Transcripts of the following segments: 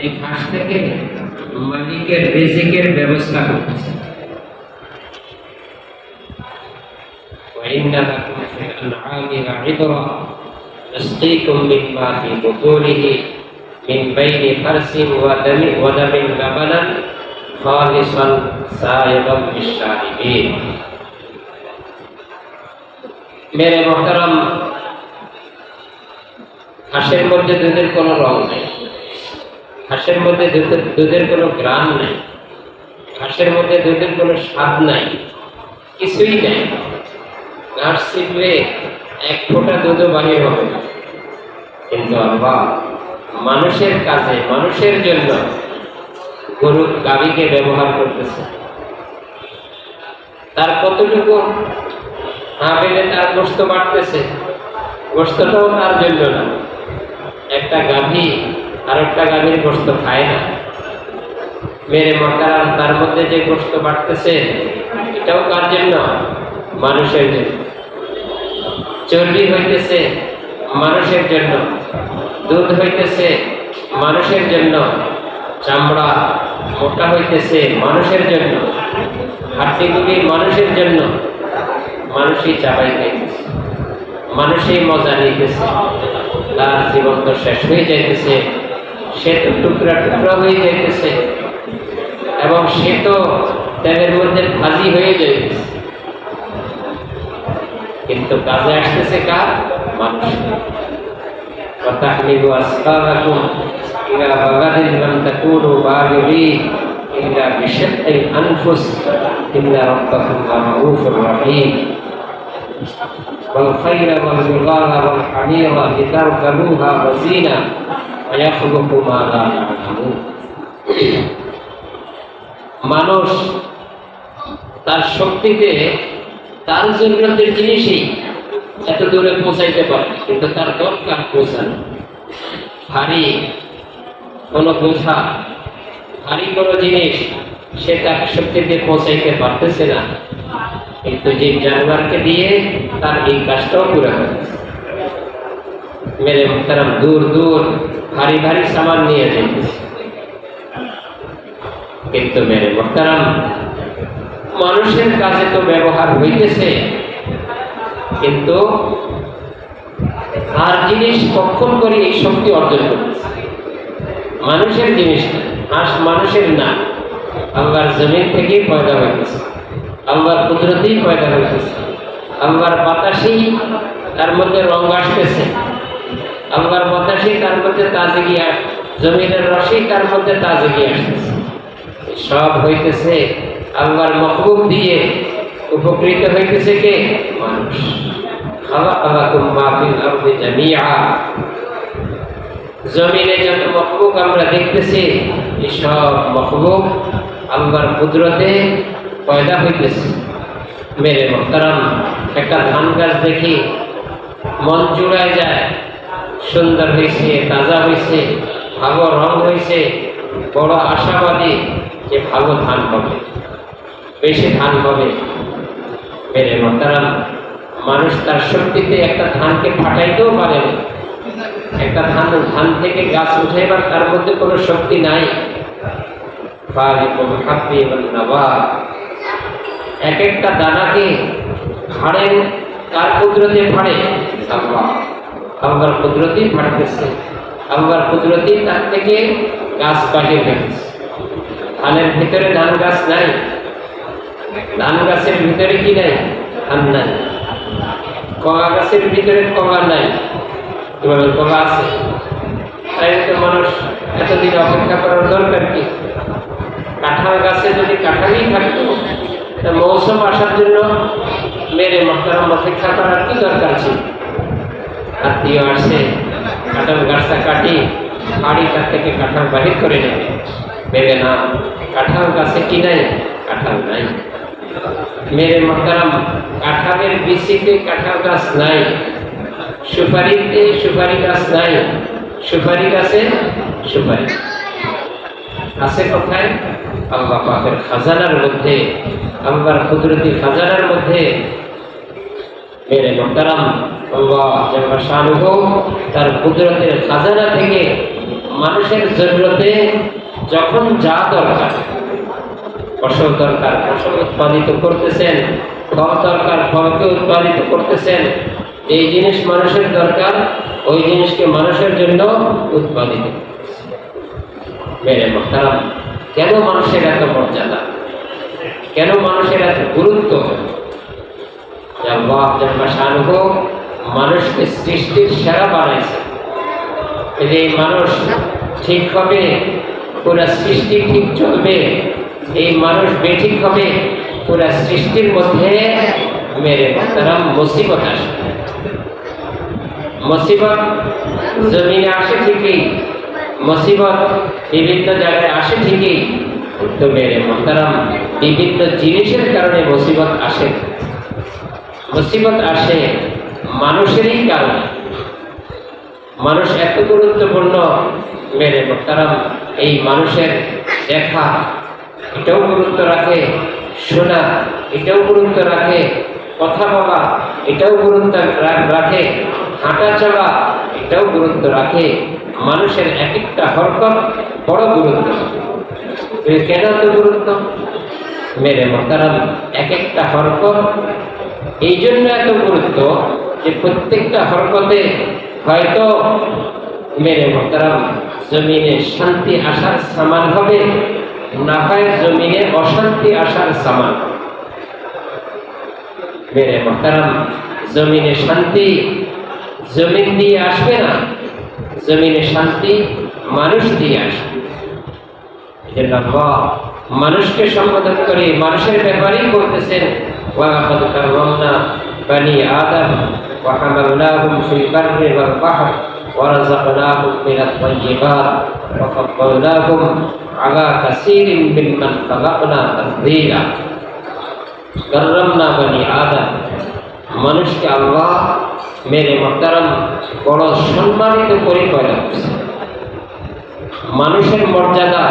এই ঘাস থেকে মালিকের রিজিকের ব্যবস্থা করতেছে وإن لكم في الأنعام لعبرة نسقيكم مما في بطونه من بين فرس ودم ودم لبنا خالصا سائغا للشاربين মেরে মোহতারাম হাঁসের মধ্যে দুধের কোনো রং নেই। হাঁসের মধ্যে দুধের দুধের কোনো গ্রাম নেই। ঘাসের মধ্যে দুধের কোনো স্বাদ নাই। কিছুই নেই। ঘাস ছিপলে এক ফোঁটা দুধও বাহির হবে না। কিন্তু আল্লাহ মানুষের কাজে, মানুষের জন্য গরু গাভীকে ব্যবহার করতেছে। তার কতটুকু হা পেলে তার গোস্ত বাড়তেছে গোস্তটাও তার জন্য না। একটা গাভী আর একটা গাভীর গোস্ত খায় না। মেরে মকারাম তার মধ্যে যে গোস্ত বাড়তেছে, এটাও কার জন্য? মানুষের জন্য। চর্বি হইতেছে মানুষের জন্য। দুধ হইতেছে মানুষের জন্য। চামড়া মোটা হইতেছে মানুষের জন্য। হাড্ডিগুলি মানুষের জন্য। মানুষই চাবাই খাইতেছে। মানুষই মজা নিতেছে। তার জীবন তো শেষ হয়ে যাইতেছে সে তো টুকরা টুকরা হয়ে যাইতেছে এবং সে তো তেলের মধ্যে ভাজি হয়ে যাইতেছে কিন্তু কাজে আসতেছে কার মানুষ وتحملوا أثقالكم إلى بلد لم تكونوا بالغيه إلا بشق الأنفس إن ربكم لرؤوف رحيم والخيل والبغال والحمير لتركبوها وزينة ويخلق ما لا تعلمون মানুষ তার শক্তিতে তার জরুরতের জিনিসই এত দূরে পৌঁছাইতে পারে কিন্তু তার দরকার পৌঁছানো ভারী কোনো বোঝা ভারী কোনো জিনিস সে তার শক্তিতে পৌঁছাইতে পারতেছে না কিন্তু যে জানোয়ারকে দিয়ে তার এই কাজটাও পুরো হচ্ছে মেরে মোহতারাম, দূর দূর, ভারী ভারী সামান নিয়ে যাইতেছে কিন্তু মেরে মোহতারাম, মানুষের কাছে তো ব্যবহার হইতেছে। কিন্তু আর জিনিস কখন করে এই শক্তি অর্জন করতেছে? মানুষের জিনিস না মানুষের না আল্লাহর জমিন থেকেই পয়দা হইতেছে। আল্লাহর কুদরতেই পয়দা হইতেছে? আল্লাহর বাতাসেই তার মধ্যে রং আসতেছে। আল্লাহর বাতাসেই তার মধ্যে তাজগি আস, জমিনের রসেই তার মধ্যে তাজগি আসতেছে। সব হইতেছে আল্লাহর মহবুব দিয়ে। উপকৃত হইতেছে কে? মানুষ। জমিনে যত মখলুক আমরা দেখতেছি সব মখলুক আল্লাহর কুদরতে পয়দা হইতেছে। মেরে মোহতারাম একটা ধান গাছ দেখি মন জুড়ায় যায়, সুন্দর হয়েছে তাজা হয়েছে ভালো রং হয়েছে বড় আশাবাদী যে ভালো ধান হবে, বেশি ধান হবে। মেরে মোহতারাম মানুষ তার শক্তিতে একটা ধানকে ফাটাইতেও পারে না। একটা ধান ধান থেকে গাছ উঠাইবার তার মধ্যে কোনো শক্তি নাই। এক একটা দানাকে ফাড়েন, কার কুদরতে ফাড়ে? আল্লাহ। আল্লাহর কুদরতেই ফাটতেছে আল্লাহর কুদরতেই তার থেকে গাছ বাহির হয়েছে ধানের ভিতরে ধান গাছ নাই। ধান গাছের ভিতরে কি নাই? ধান নাই। কলা গাছের ভিতরে কলা নাই। এভাবে কলা আছে। তাই তো মানুষ এতদিন অপেক্ষা করার দরকার কি? কাঁঠাল গাছে যদি কাঁঠালই তা মৌসুম আসার জন্য মেরে মহতারাম অপেক্ষা করার কি দরকার ছিল? আত্মীয় আসে, কাঁঠাল গাছটা কাটি বাড়ি তার থেকে কাঁঠাল বাহির করে নেবে। ভেবে না কাঁঠাল গাছে কি নাই? কাঁঠাল নাই। মেরে মহতারাম, কাঁঠালের বিচিতে কাঁঠাল গাছ নাই। সুপারিতে সুপারি গাছ নাই। সুপারি গাছে সুপারি। আছে কোথায়? আল্লাহ পাকের খাজানার মধ্যে, আল্লাহর কুদরতি খাজানার মধ্যে মেরে মোহতারাম, আল্লাহ শানুহ তার কুদরতের খাজানা থেকে মানুষের জরুরতে যখন যা দরকার, ফসল দরকার, ফসল উৎপাদিত করতেছেন, ফল দরকার, ফলকে উৎপাদিত করতেছেন, এই জিনিস মানুষের দরকার, ওই জিনিসকে মানুষের জন্য উৎপাদিত মেরে মহতারাম কেন মানুষের এত মর্যাদা? কেন মানুষের এত গুরুত্ব? মানুষকে সৃষ্টির সেরা বানাইছে। যদি এই মানুষ ঠিক হবে, পুরা সৃষ্টি ঠিক চলবে, এই মানুষ বেঠিক হবে, পুরা সৃষ্টির মধ্যে মেরে তারা মুসিবত আসে মুসিবত জমিনে আসে ঠিকই মুসিবত বিভিন্ন জায়গায় আসে ঠিকই তো মেরে মহতারাম বিভিন্ন জিনিসের কারণে মুসিবত আসে। মুসিবত আসে মানুষেরই কারণে। মানুষ এত গুরুত্বপূর্ণ মেরে মোহতারাম, এই মানুষের দেখা এটাও গুরুত্ব রাখে, শোনা এটাও গুরুত্ব রাখে, কথা বলা এটাও গুরুত্ব রাখে, হাঁটা চলা এটাও গুরুত্ব রাখে। মানুষের এক একটা হরকত বড় গুরুত্ব। কেন এত গুরুত্ব? মেরে মোহতারাম এক একটা হরকত, এই জন্য এত গুরুত্ব যে প্রত্যেকটা হরকতে হয়তো মেরে মোহতারাম জমিনে শান্তি আসার সামান হবে, না হয় জমিনে অশান্তি আসার সামান মেরে মোহতারাম জমিনে শান্তি জমিন দিয়ে আসবে না। জমিনে শান্তি মানুষ দিয়ে আসবে এজন্য আল্লাহ মানুষকে সম্বোধন করে মানুষের ব্যাপারেই বলতেছেন মানুষকে আল্লাহ মেরে মোহতারাম বড় সম্মানিত করে মানুষের মর্যাদা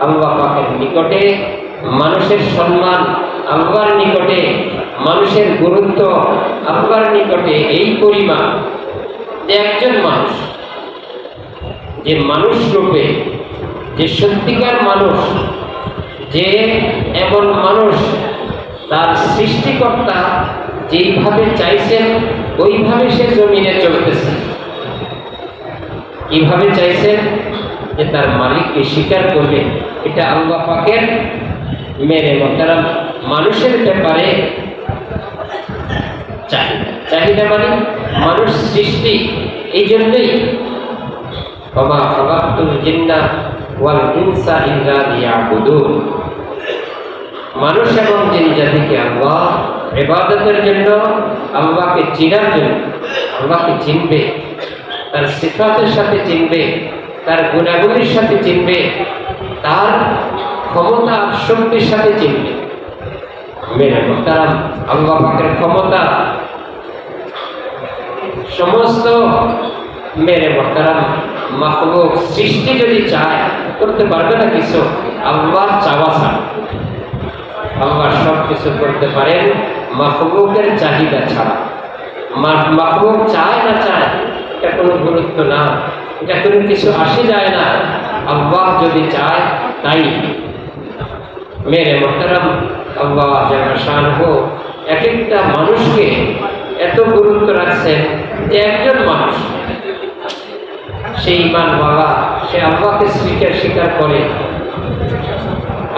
আল্লাহ নিকটে, মানুষের সম্মান আল্লাহর নিকটে, মানুষের গুরুত্ব আল্লাহর নিকটে, এই পরিমাণ যে একজন মানুষ, যে মানুষ রূপে, যে সত্যিকার মানুষ, যে এমন মানুষ তার সৃষ্টিকর্তা যেইভাবে চাইছেন ওইভাবে সে জমিনে চলতেছে। কীভাবে চাইছেন যে তার মালিককে স্বীকার করবে, এটা আল্লাহ পাকের মেরে মতারাম মানুষের ব্যাপারে চাহিদা। চাহিদা মানে মানুষ সৃষ্টি। এই জন্যই বাবা জিন্না ওয়াল ইনসা ইল্লা লিয়াবুদুন। মানুষ এবং জিন জাতিকে আল্লাহ, ইবাদতের জন্য আল্লাহকে চিনার জন্য, আল্লাহকে চিনবে, তার সিফাতের সাথে চিনবে, তার গুণাগুলির সাথে চিনবে, তার ক্ষমতা শক্তির সাথে চিনবে। মেরে মোহতারাম, আল্লাহ পাকের ক্ষমতা, সমস্ত মেরে মোহতারাম মাহবুব সৃষ্টি যদি চায়, করতে পারবে না কিছু আল্লাহ চাওয়া ছাড়া। আল্লাহ সব কিছু করতে পারেন, মাহবুবের চাহিদা ছাড়া। মাহবুব চায় না চায়, এটা কোনো গুরুত্ব না। এটা কোনো কিছু আসে যায় না। আল্লাহ যদি চায়, তাই। মেরে মোহতারাম, আল্লাহ জানাশান হো এক একটা মানুষকে এত গুরুত্ব রাখছেন, যে একজন মানুষ, সেই ইমান বাবা সে আল্লাহকে স্বীকার স্বীকার করে।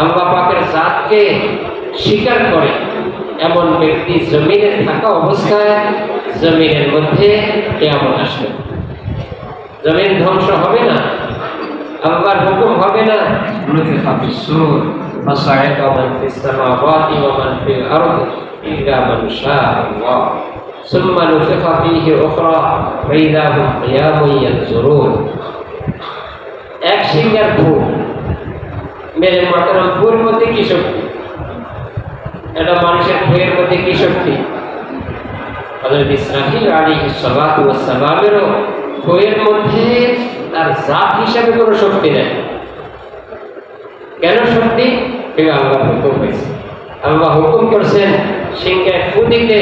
আল্লাহ পাকের জাতকে স্বীকার করে এমন ব্যক্তি জমিনে থাকা অবস্থায় জমিনের মধ্যে কেমন আসবে জমিন ধ্বংস হবে না আল্লাহর হুকুম হবে না نفخ في السور فصعق من في السماوات ومن في الأرض إلا من شاء الله ثم نفخ فيه أخرى فإذا هم قيام ينظرون এক সিঙ্গার ফুল মেরে মাতারাম ফুল মধ্যে কি শক্তি? এটা মানুষের ফুলের মধ্যে কি শক্তি? সালাতু ওয়াস সালামেরও ফুলের মধ্যে তার জাত হিসাবে কোনো শক্তি নেই। কেন শক্তি? আল্লাহ হুকুম হয়েছে আল্লাহ হুকুম করছেন, সিংহায় ফু দিতে।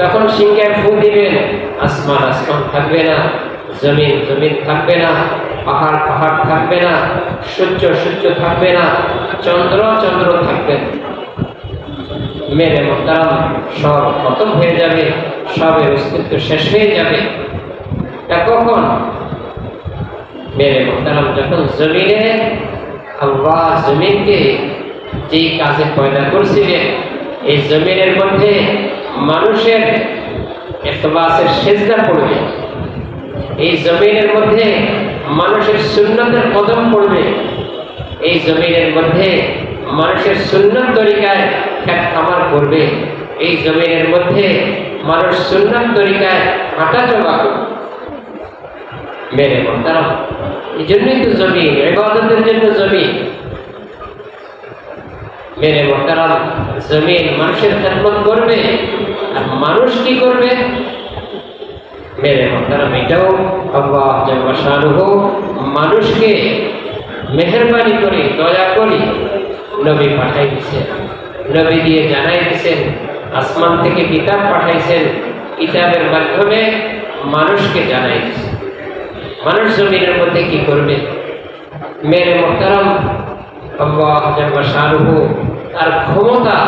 তখন সিংহায় ফু দিবেন, আসমান আসমান থাকবে না, জমিন জমিন থাকবে না। পাহাড় পাহাড় থাকবে না, সূর্য সূর্য থাকবে না, চন্দ্র চন্দ্র থাকবে। মেরে মোহতারাম সব খতম হয়ে যাবে, সবের অস্তিত্ব শেষ হয়ে যাবে। তা কখন? মেরে মোহতারাম যখন জমিনে, আল্লাহ জমিনকে যেই কাজে পয়দা করছিলেন, এই জমিনের মধ্যে মানুষের একবাসের সেজদা পড়বে। এই জমিনের মধ্যে মানুষের সুন্নতের কদম পড়বে। এই জমিনের মধ্যে মানুষের সুন্নত তরিকায় খ্যাত খামার করবে। এই জমিনের মধ্যে মানুষ সুন্নত তরিকায় হাঁটা চলা করবে। মেরে মোহতারাম এই জন্যই তো জমিন ইবাদতের জন্য জমিন মেরে মোহতারাম জমিন মানুষের খেদমত করবে। আর মানুষ কি করবে? মেরে মোহতারাম এটাও আল্লাহ জন্মাশানুহ মানুষকে মেহরবানি করে, দয়া করি নবী পাঠাই দিছেন নবী দিয়ে জানাই দিচ্ছেন আসমান থেকে কিতাব পাঠাইছেন, কিতাবের মাধ্যমে মানুষকে জানাই দিছেন মানুষ জমিনের মধ্যে কি করবে? মেরে মোহতারাম আল্লাহ শাহরুহ তার ক্ষমতা,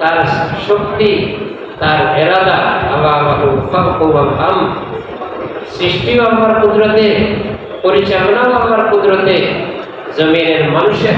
তার শক্তি তার এরাদা আল্লাহ আল্লাহ সৃষ্টিও আমার কুদরতে পরিচালনাও আমার কুদরতে জমিনের মানুষের